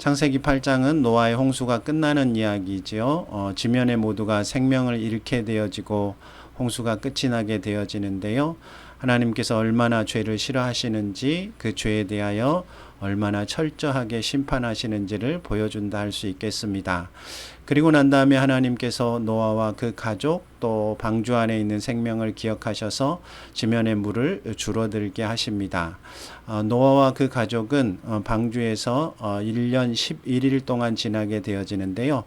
창세기 8장은 노아의 홍수가 끝나는 이야기지요. 어, 지면의 모두가 생명을 잃게 되어지고 홍수가 끝이 나게 되어지는데요. 하나님께서 얼마나 죄를 싫어하시는지 그 죄에 대하여 얼마나 철저하게 심판하시는지를 보여준다 할 수 있겠습니다. 그리고 난 다음에 하나님께서 노아와 그 가족 또 방주 안에 있는 생명을 기억하셔서 지면의 물을 줄어들게 하십니다. 어, 노아와 그 가족은 어, 방주에서 어, 1년 11일 동안 지나게 되어지는데요.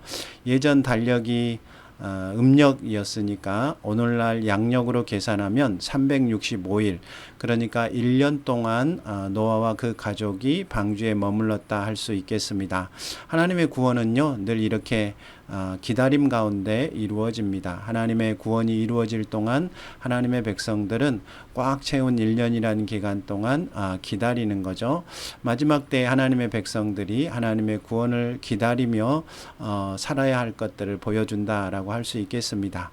예전 달력이 어, 음력이었으니까 오늘날 양력으로 계산하면 365일 그러니까 1년 동안 어, 노아와 그 가족이 방주에 머물렀다 할 수 있겠습니다. 하나님의 구원은요 늘 이렇게 어, 기다림 가운데 이루어집니다. 하나님의 구원이 이루어질 동안 하나님의 백성들은 꽉 채운 1년이라는 기간 동안 아, 기다리는 거죠. 마지막 때 하나님의 백성들이 하나님의 구원을 기다리며 어, 살아야 할 것들을 보여준다라고 할 수 있겠습니다.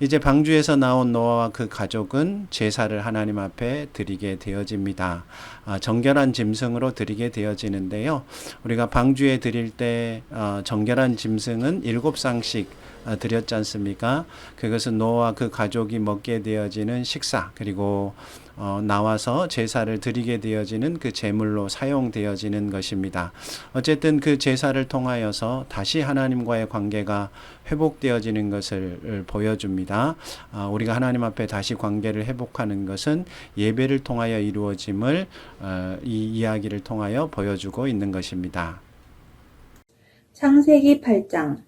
이제 방주에서 나온 노아와 그 가족은 제사를 하나님 앞에 드리게 되어집니다. 아, 정결한 짐승으로 드리게 되어지는데요. 우리가 방주에 드릴 때 어, 정결한 짐승은 일곱 쌍씩 어, 드렸지 않습니까? 그것은 노아와 그 가족이 먹게 되어지는 식사 그리고 어, 나와서 제사를 드리게 되어지는 그 제물로 사용되어지는 것입니다. 어쨌든 그 제사를 통하여서 다시 하나님과의 관계가 회복되어지는 것을 보여줍니다. 아, 우리가 하나님 앞에 다시 관계를 회복하는 것은 예배를 통하여 이루어짐을 어, 이 이야기를 통하여 보여주고 있는 것입니다. 창세기 8장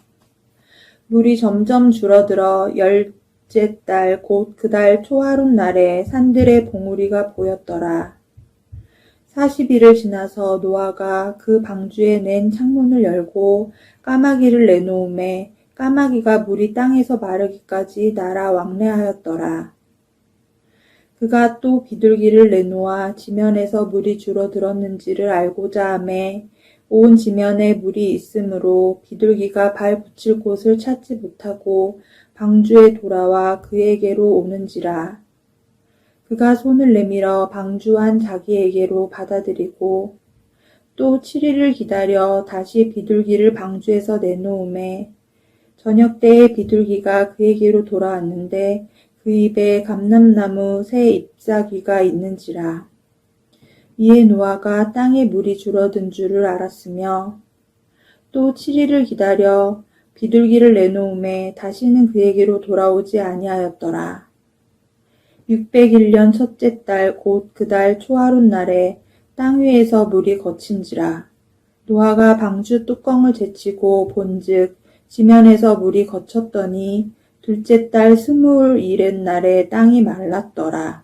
물이 점점 줄어들어 열째 달 곧 그 달 초하룻 날에 산들의 봉우리가 보였더라. 40일을 지나서 노아가 그 방주에 낸 창문을 열고 까마귀를 내놓음에 까마귀가 물이 땅에서 마르기까지 날아 왕래하였더라. 그가 또 비둘기를 내놓아 지면에서 물이 줄어들었는지를 알고자 하매 온 지면에 물이 있으므로 비둘기가 발 붙일 곳을 찾지 못하고 방주에 돌아와 그에게로 오는지라. 그가 손을 내밀어 방주한 자기에게로 받아들이고 또 7일을 기다려 다시 비둘기를 방주에서 내놓음에 저녁 때에 비둘기가 그에게로 돌아왔는데 그 입에 감람나무 새 잎사귀가 있는지라. 이에 노아가 땅에 물이 줄어든 줄을 알았으며 또 7일을 기다려 비둘기를 내놓음에 다시는 그에게로 돌아오지 아니하였더라. 601년 첫째 달 곧 그 달 초하룻 날에 땅 위에서 물이 거친지라. 노아가 방주 뚜껑을 제치고 본즉 지면에서 물이 거쳤더니 둘째 달 스물일의 날에 땅이 말랐더라.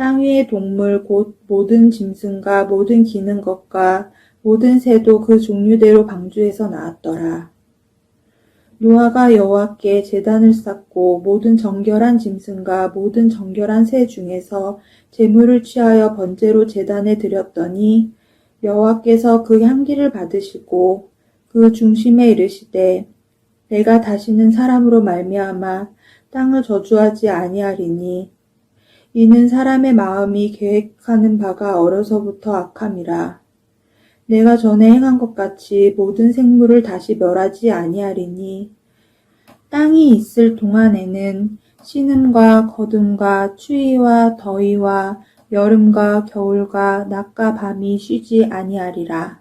땅 위의 동물 곧 모든 짐승과 모든 기는 것과 모든 새도 그 종류대로 방주에서 나왔더라. 노아가 여호와께 제단을 쌓고 모든 정결한 짐승과 모든 정결한 새 중에서 제물을 취하여 번제로 제단에 드렸더니 여호와께서 그 향기를 받으시고 그 중심에 이르시되 내가 다시는 사람으로 말미암아 땅을 저주하지 아니하리니 이는 사람의 마음이 계획하는 바가 어려서부터 악함이라. 내가 전에 행한 것 같이 모든 생물을 다시 멸하지 아니하리니 땅이 있을 동안에는 신음과 거둠과 추위와 더위와 여름과 겨울과 낮과 밤이 쉬지 아니하리라.